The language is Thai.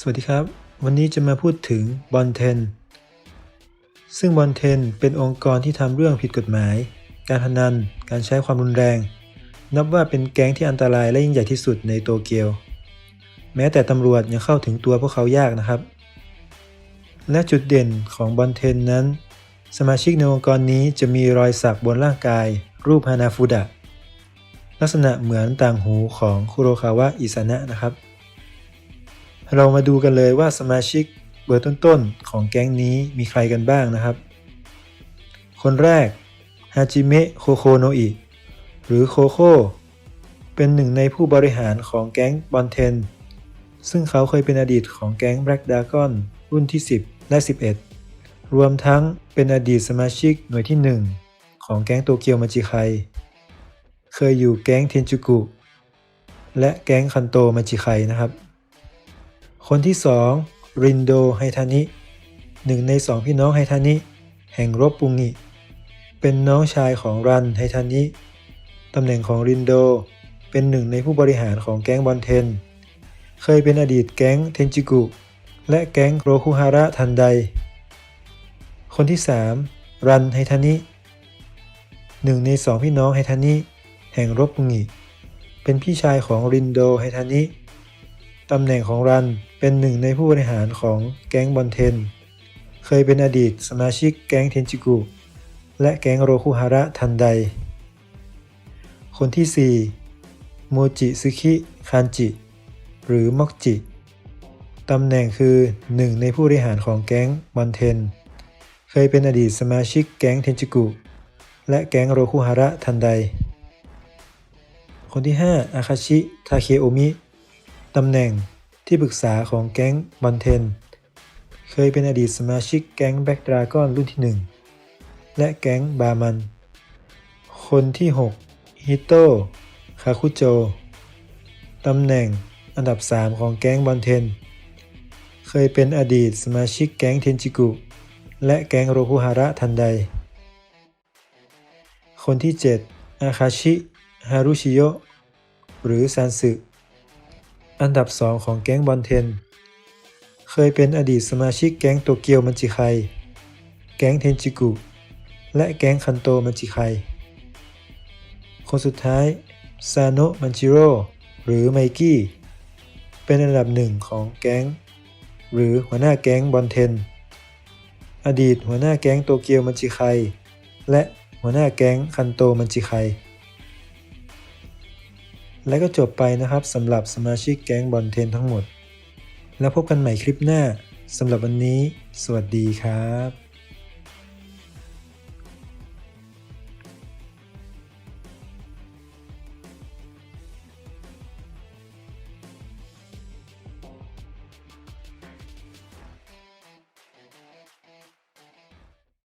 สวัสดีครับ วันนี้จะมาพูดถึงบอลเทนซึ่งบอลเทนเป็นองค์กรที่ทำเรื่องผิดกฎหมาย การพนัน การใช้ความรุนแรง นับว่าเป็นแก๊งที่อันตรายและยิ่งใหญ่ที่สุดในโตเกียว แม้แต่ตำรวจยังเข้าถึงตัวพวกเขายากนะครับ และจุดเด่นของบอลเทนนั้น สมาชิกในองค์กรนี้จะมีรอยสักบนร่างกาย รูปฮานาฟูดะลักษณะเหมือนต่างหูของคุโรคาวะอิซานะนะครับ เรามาดูกันเลยว่าสมาชิกเบอร์ต้นๆ ของแก๊งนี้มีใครกันบ้างนะครับ คนแรกฮาจิเมะโคโคโนอิหรือโคโคเป็นหนึ่งในผู้บริหารของแก๊งบอลเทน ซึ่งเขาเคยเป็นอดีตของแก๊งแบล็กดากอนรุ่นที่ 10 และ 11 รวมทั้งเป็นอดีตสมาชิกหน่วยที่ 1 ของแก๊งโตเกียวมาจิไค เคยอยู่แก๊งเทนจูกุ และแก๊งคันโตมาจิไคนะครับ คนที่2รินโดไฮทานิหนึ่งในสองพี่น้องไฮทานิ แห่งรบปุงิ เป็นน้องชายของรันไฮทานิ ตำแหน่งของรินโดเป็นหนึ่งในผู้บริหารของแก๊งบอลเทน เคยเป็นอดีตแก๊งเทนจิกุ และแก๊งโรคุฮาระทันได คนที่3รันไฮทานิหนึ่งในสองพี่น้องไฮทานิ แห่งรบปุงิ เป็นพี่ชายของรินโดไฮทานิ ตำแหน่งของรันเป็นหนึ่งในผู้บริหารของแก๊งบอลเทน เคยเป็นอดีตสมาชิกแก๊งเทนจิกุ และแก๊งโรคุฮาระทันได คนที่ 4 โมจิซึคิคันจิ หรือม็อกจิ ตำแหน่งคือหนึ่งในผู้บริหารของแก๊งบอลเทน เคยเป็นอดีตสมาชิกแก๊งเทนจิกุ และแก๊งโรคุฮาระทันได คนที่ 5 อาคาชิ ทาเคโอมิ ตำแหน่งที่ปรึกษาของแก๊งบอลเทน เคยเป็นอดีตสมาชิกแก๊งแบ็กดราก้อนรุ่นที่ 1 และแก๊งบามัน คนที่ 6 ฮิโตะคาคุโจ ตำแหน่งอันดับ 3 ของแก๊งบอลเทน เคยเป็นอดีตสมาชิกแก๊งเทนจิกุ และแก๊งโรคุฮาระทันไดคนที่ 7 อาคาชิ ฮารุชิโยหรือซันสึ อันดับ 2 ของแก๊งบอลเทน เคยเป็นอดีตสมาชิกแก๊งโตเกียวมันจิไค แก๊งเทนจิกุ และแก๊งคันโตมันจิไค คนสุดท้ายซาโนะมันจิโร่หรือไมกี้ เป็นอันดับหนึ่งของแก๊ง หรือหัวหน้าแก๊งบอลเทน อดีตหัวหน้าแก๊งโตเกียวมันจิไค และหัวหน้าแก๊งคันโตมันจิไค และก็จบไปนะครับสำหรับสมาชิกแก๊งบอลเทนทั้งหมด แล้วพบกันใหม่คลิปหน้าสำหรับวันนี้ สวัสดีครับ